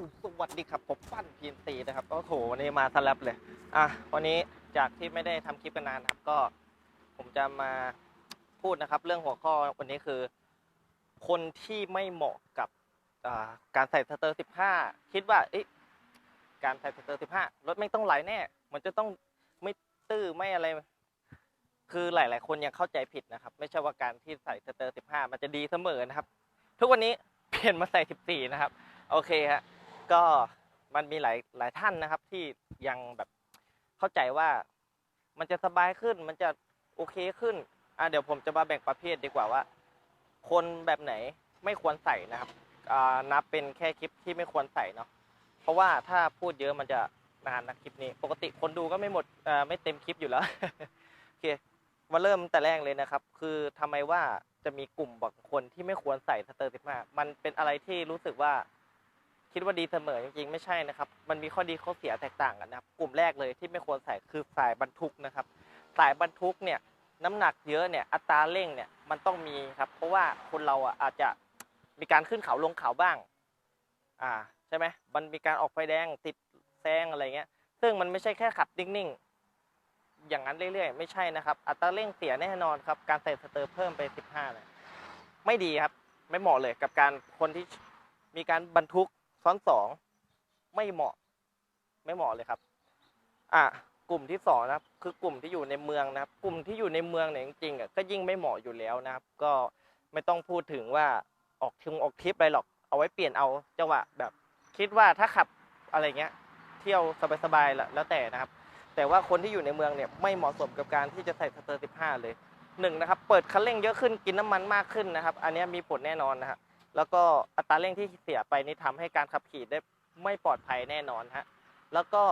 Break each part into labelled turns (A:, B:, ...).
A: สวัสดีครับผมปั้นพีนซีนะครับโอ้โหวันนี้มาสลับเลยอะวันนี้จากที่ไม่ได้ทำคลิปกันนานนะครับก็ ผมจะมาพูดนะครับ เรื่องหัวข้อวันนี้คือ คนที่ไม่เหมาะกับการใส่สเตอร์ 15 คิดว่าการใส่สเตอร์ 15 รถไม่ต้องไหลแน่ มันจะต้องไม่ตื้อไม่อะไร คือหลาย ๆ คนยังเข้าใจผิดนะครับ ไม่ใช่ว่าการที่ใส่สเตอร์ 15 มันจะดีเสมอนะครับ ทุกวันนี้เปลี่ยนมาใส่ 14 นะครับ โอเคฮะ ก็มันมีหลายหลายท่านนะครับที่ยังแบบเข้าใจว่ามันจะสบายขึ้นมันจะโอเคขึ้นอะเดี๋ยวผมจะมาแบ่งประเภทดีกว่าว่า คนแบบไหนไม่ควรใส่นะครับอ่านับเป็นแค่คลิปที่ไม่ควรใส่เนาะเพราะว่าถ้าพูดเยอะมันจะนานนะคลิปนี้ ปกติคนดูก็ไม่หมดอ่าไม่เต็มคลิปอยู่แล้วโอเคมาเริ่มแต่แรกเลยนะครับ คือทำไมว่าจะมีกลุ่มบางคนที่ไม่ควรใส่สเตอร์15มันเป็นอะไรที่รู้สึกว่า คิดว่าดีเสมอจริงๆไม่ใช่นะครับ มันมีข้อดีข้อเสียแตกต่างกันนะครับ กลุ่มแรกเลยที่ไม่ควรใส่คือสายบรรทุกนะครับ สายบรรทุกเนี่ยน้ำหนักเยอะเนี่ยอัตราเร่งเนี่ยมันต้องมีครับ เพราะว่าคนเราอะอาจจะมีการขึ้นเขาลงเขาบ้าง อ่าใช่ไหมมันมีการออกไฟแดงติดแซงอะไรเงี้ย ซึ่งมันไม่ใช่แค่ขับนิ่งๆ อย่างนั้นเรื่อยๆ ไม่ใช่นะครับ อัตราเร่งเสียแน่นอนครับ การใส่สเตอร์เพิ่มไป 15เนี่ยไม่ดีครับ ไม่เหมาะเลยกับการคนที่มีการบรรทุก ซ้อนสองไม่เหมาะ ไม่เหมาะเลยครับ อะกลุ่มที่สองนะครับ คือกลุ่มที่อยู่ในเมืองนะครับ กลุ่มที่อยู่ในเมืองเนี่ยจริงๆอะก็ยิ่งไม่เหมาะอยู่แล้วนะครับ ก็ไม่ต้องพูดถึงว่าออกทึงออกทริปอะไรหรอกเอาไว้เปลี่ยนเอาจังหวะแบบ คิดว่าถ้าขับอะไรเงี้ย เที่ยวสบายๆละแล้วแต่นะครับ แต่ว่าคนที่อยู่ในเมืองเนี่ยไม่เหมาะสมกับการที่จะใส่สเตอร์15เลยหนึ่งนะครับ เปิดคันเร่งเยอะขึ้นกินน้ำมันมากขึ้นนะครับ อันนี้มีผลแน่นอนนะฮะ แล้วก็อัตราเร่งที่เสียไปนี่ทำให้การขับขี่ได้ไม่ปลอดภัยแน่นอนฮะแล้วก็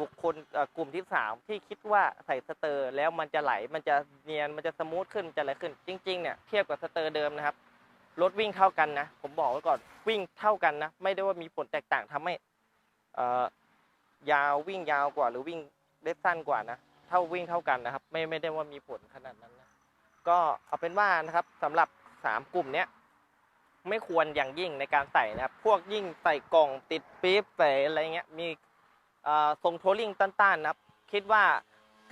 A: บุคคลกลุ่มที่สามที่คิดว่าใส่สเตอร์ แล้วมันจะไหลมันจะเนียนมันจะสมูทขึ้นมันจะอะไรขึ้น จริงๆเนี่ยเทียบกับสเตอร์เดิมนะครับรถวิ่งเท่ากันนะ ผมบอกไว้ก่อนวิ่งเท่ากันนะ ไม่ได้ว่ามีผลแตกต่างทำให้ยาววิ่งยาวกว่า หรือวิ่งได้สั้นกว่านะเท่าวิ่งเท่ากันนะครับ ไม่ไม่ได้ว่ามีผลขนาดนั้นนะก็เอาเป็นว่านะครับสำหรับสามกลุ่มเนี้ย ไม่ควรอย่างยิ่งในการใส่นะครับ พวกยิ่งใส่กล่องติดปี๊บใส่อะไรเงี้ย มีทรงโทลิ่งต้านๆนะครับ คิดว่า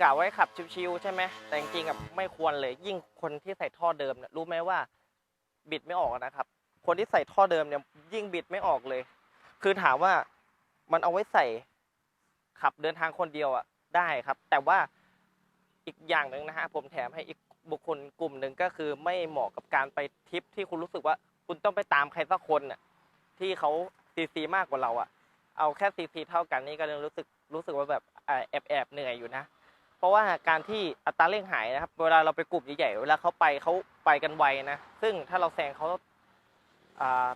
A: กะไว้ขับชิวๆใช่ไหม แต่จริงๆอะไม่ควรเลย ยิ่งคนที่ใส่ท่อเดิมเนี่ยรู้ไหมว่าบิดไม่ออกนะครับ คนที่ใส่ท่อเดิมเนี่ยยิ่งบิดไม่ออกเลย คือถามว่ามันเอาไว้ใส่ขับเดินทางคนเดียวอะได้ครับ แต่ว่าอีกอย่างหนึ่งนะฮะผมแถมให้อีกบุคคลกลุ่มหนึ่งก็คือไม่เหมาะกับการไปทริปที่คุณรู้สึกว่า คุณต้องไปตามใครสักคนน่ะที่เขาซีซีมากกว่าเราอะ เอาแค่ซีซีเท่ากันนี่ก็ยังรู้สึกรู้สึกว่าแบบแอบแอบเหนื่อยอยู่นะ เพราะว่าการที่อัตราเร่งหายนะครับ เวลาเราไปกลุ่มใหญ่ๆเวลาเขาไปเขาไปกันไวนะ ซึ่งถ้าเราแซงเขา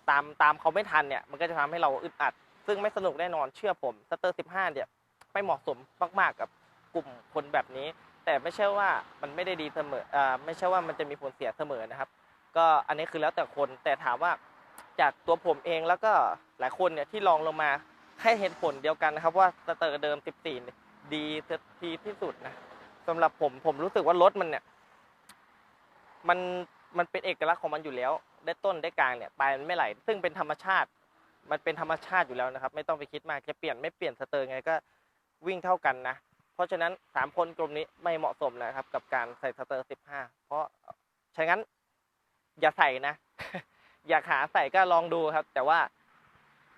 A: ตามตามเขาไม่ทันเนี่ย มันก็จะทำให้เราอึดอัด ซึ่งไม่สนุกแน่นอนเชื่อผมสเตอร์15เนี่ยไม่เหมาะสมมากๆกับกลุ่มคนแบบนี้ แต่ไม่ใช่ว่ามันไม่ได้ดีเสมออไม่ใช่ว่ามันจะมีผลเสียเสมอนะครับ ก็อันนี้คือแล้วแต่คนแต่ถามว่าจากตัวผมเองแล้วก็หลายคนเนี่ยที่ลองลงมาให้เหตุผลเดียวกันนะครับ ว่าสเตอร์เดิม 14 ดีทีที่สุดนะสำหรับผมผมรู้สึกว่ารถมันเนี่ย มันมันเป็นเอกลักษณ์ของมันอยู่แล้ว ได้ต้นได้กลางเนี่ยปลายมันไม่ไหล ซึ่งเป็นธรรมชาติ มันเป็นธรรมชาติอยู่แล้วนะครับ ไม่ต้องไปคิดมากจะเปลี่ยนไม่เปลี่ยนสเตอร์ไงก็วิ่งเท่ากันนะเพราะฉะนั้นสามคนกลุ่มนี้ไม่เหมาะสมนะครับ กับการใส่สเตอร์ 15 เพราะฉะนั้น อย่าใส่นะ อยากหาใส่ก็ลองดูครับ แต่ว่า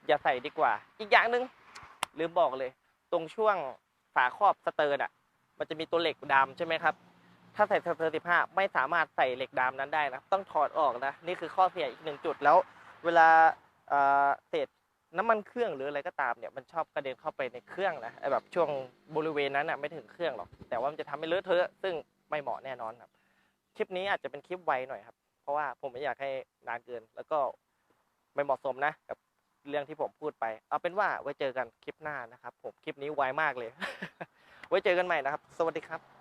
A: อย่าใส่ดีกว่า อีกอย่างหนึ่งลืมบอกเลย ตรงช่วงฝาครอบสเตอร์น่ะ มันจะมีตัวเหล็กดำใช่ไหมครับ ถ้าใส่สเตอร์15ไม่สามารถใส่เหล็กดำนั้นได้นะ ต้องถอดออกนะ นี่คือข้อเสียอีกหนึ่งจุดแล้ว เวลาเอ่อเศษน้ำมันเครื่องหรืออะไรก็ตามเนี่ยมันชอบกระเด็นเข้าไปในเครื่องนะไอแบบช่วงบริเวณนั้นน่ะไม่ถึงเครื่องหรอก แต่ว่ามันจะทำให้เลอะเทอะ ซึ่งไม่เหมาะแน่นอนครับ คลิปนี้อาจจะเป็นคลิปไวหน่อยครับ ราะว่าผมไม่อยากให้นานเกิน แล้วก็ไม่เหมาะสมนะกับเรื่องที่ผมพูดไป เอาเป็นว่าไว้เจอกันคลิปหน้านะครับ ผมคลิปนี้ไวมากเลย ไว้เจอกันใหม่นะครับ สวัสดีครับ